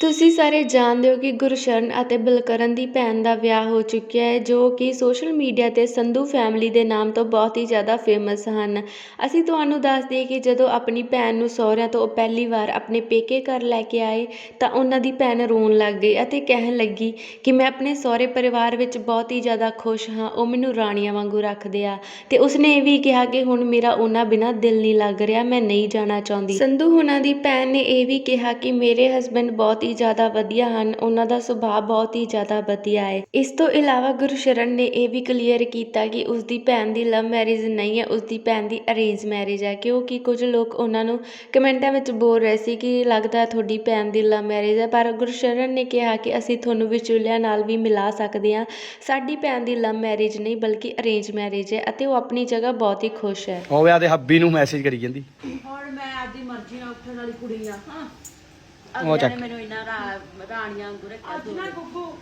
ਤੁਸੀਂ ਸਾਰੇ ਜਾਣਦੇ ਹੋ ਕਿ ਗੁਰਸ਼ਰਨ ਅਤੇ ਬਲਕਰਨ ਦੀ ਭੈਣ ਦਾ ਵਿਆਹ ਹੋ ਚੁੱਕਿਆ ਹੈ, ਜੋ ਕਿ ਸੋਸ਼ਲ ਮੀਡੀਆ 'ਤੇ ਸੰਧੂ ਫੈਮਿਲੀ ਦੇ ਨਾਮ ਤੋਂ ਬਹੁਤ ਹੀ ਜ਼ਿਆਦਾ ਫੇਮਸ ਹਨ। ਅਸੀਂ ਤੁਹਾਨੂੰ ਦੱਸ ਦਈਏ ਕਿ ਜਦੋਂ ਆਪਣੀ ਭੈਣ ਨੂੰ ਸਹੁਰਿਆਂ ਤੋਂ ਉਹ ਪਹਿਲੀ ਵਾਰ ਆਪਣੇ ਪੇਕੇ ਘਰ ਲੈ ਕੇ ਆਏ, ਤਾਂ ਉਹਨਾਂ ਦੀ ਭੈਣ ਰੋਣ ਲੱਗ ਗਈ ਅਤੇ ਕਹਿਣ ਲੱਗੀ ਕਿ ਮੈਂ ਆਪਣੇ ਸਹੁਰੇ ਪਰਿਵਾਰ ਵਿੱਚ ਬਹੁਤ ਹੀ ਜ਼ਿਆਦਾ ਖੁਸ਼ ਹਾਂ, ਉਹ ਮੈਨੂੰ ਰਾਣੀਆਂ ਵਾਂਗੂ ਰੱਖਦੇ ਆ। ਤੇ ਉਸਨੇ ਇਹ ਵੀ ਕਿਹਾ ਕਿ ਹੁਣ ਮੇਰਾ ਉਹਨਾਂ ਬਿਨਾਂ ਦਿਲ ਨਹੀਂ ਲੱਗ ਰਿਹਾ, ਮੈਂ ਨਹੀਂ ਜਾਣਾ ਚਾਹੁੰਦੀ। ਸੰਧੂ ਹੁਣਾਂ ਦੀ ਭੈਣ ਨੇ ਇਹ ਵੀ ਕਿਹਾ ਕਿ ਮੇਰੇ ਹਸਬੰਡ ਬਹੁਤ ਹੀ ਜ਼ਿਆਦਾ ਵਧੀਆ ਹਨ ਉਹਨਾਂ ਦਾ ਸੁਭਾਅ ਬਹੁਤ ਹੀ ਜ਼ਿਆਦਾ ਵਧੀਆ ਹੈ। ਇਸ ਤੋਂ ਇਲਾਵਾ ਗੁਰਸ਼ਰਨ ਨੇ ਇਹ ਵੀ ਕਲੀਅਰ ਕੀਤਾ ਕਿ ਉਸਦੀ ਭੈਣ ਦੀ ਲਵ ਮੈਰਿਜ ਨਹੀਂ ਹੈ ਉਸਦੀ ਭੈਣ ਦੀ ਅਰੇਂਜ ਮੈਰਿਜ ਹੈ ਕਿਉਂਕਿ ਕੁਝ ਲੋਕ ਉਹਨਾਂ ਨੂੰ ਕਮੈਂਟਾਂ ਵਿੱਚ ਬੋਲ ਰਹੇ ਸੀ ਕਿ ਲੱਗਦਾ ਤੁਹਾਡੀ ਭੈਣ ਦੀ ਲਵ ਮੈਰਿਜ ਹੈ ਪਰ ਗੁਰਸ਼ਰਨ ਨੇ ਕਿਹਾ ਕਿ ਅਸੀਂ ਤੁਹਾਨੂੰ ਵਿਚੋਲਿਆਂ ਨਾਲ ਵੀ ਮਿਲਾ ਸਕਦੇ ਹਾਂ। ਸਾਡੀ ਭੈਣ ਦੀ ਲਵ ਮੈਰਿਜ ਨਹੀਂ ਬਲਕਿ ਅਰੇਂਜ ਮੈਰਿਜ ਹੈ ਅਤੇ ਉਹ ਆਪਣੀ ਜਗ੍ਹਾ ਬਹੁਤ ਹੀ ਖੁਸ਼ ਹੈ। ਉਹ ਵਿਆਹ ਦੇ ਹੱਬੀ ਨੂੰ ਮੈਸੇਜ ਕਰੀ ਜਾਂਦੀ। ਹੁਣ ਮੈਂ ਆਪਦੀ ਮਰਜ਼ੀ ਨਾਲ ਉੱਠਣ ਵਾਲੀ ਕੁੜੀ ਆ ਹਾਂ। ਉਹ ਚੱਕ। ਮੈਨੂੰ ਇੰਨਾ ਰਾ- ਰਾਣੀਆਂ ਵਾਂਗੂ ਰੱਖਿਆ ਗੁੱਗੂ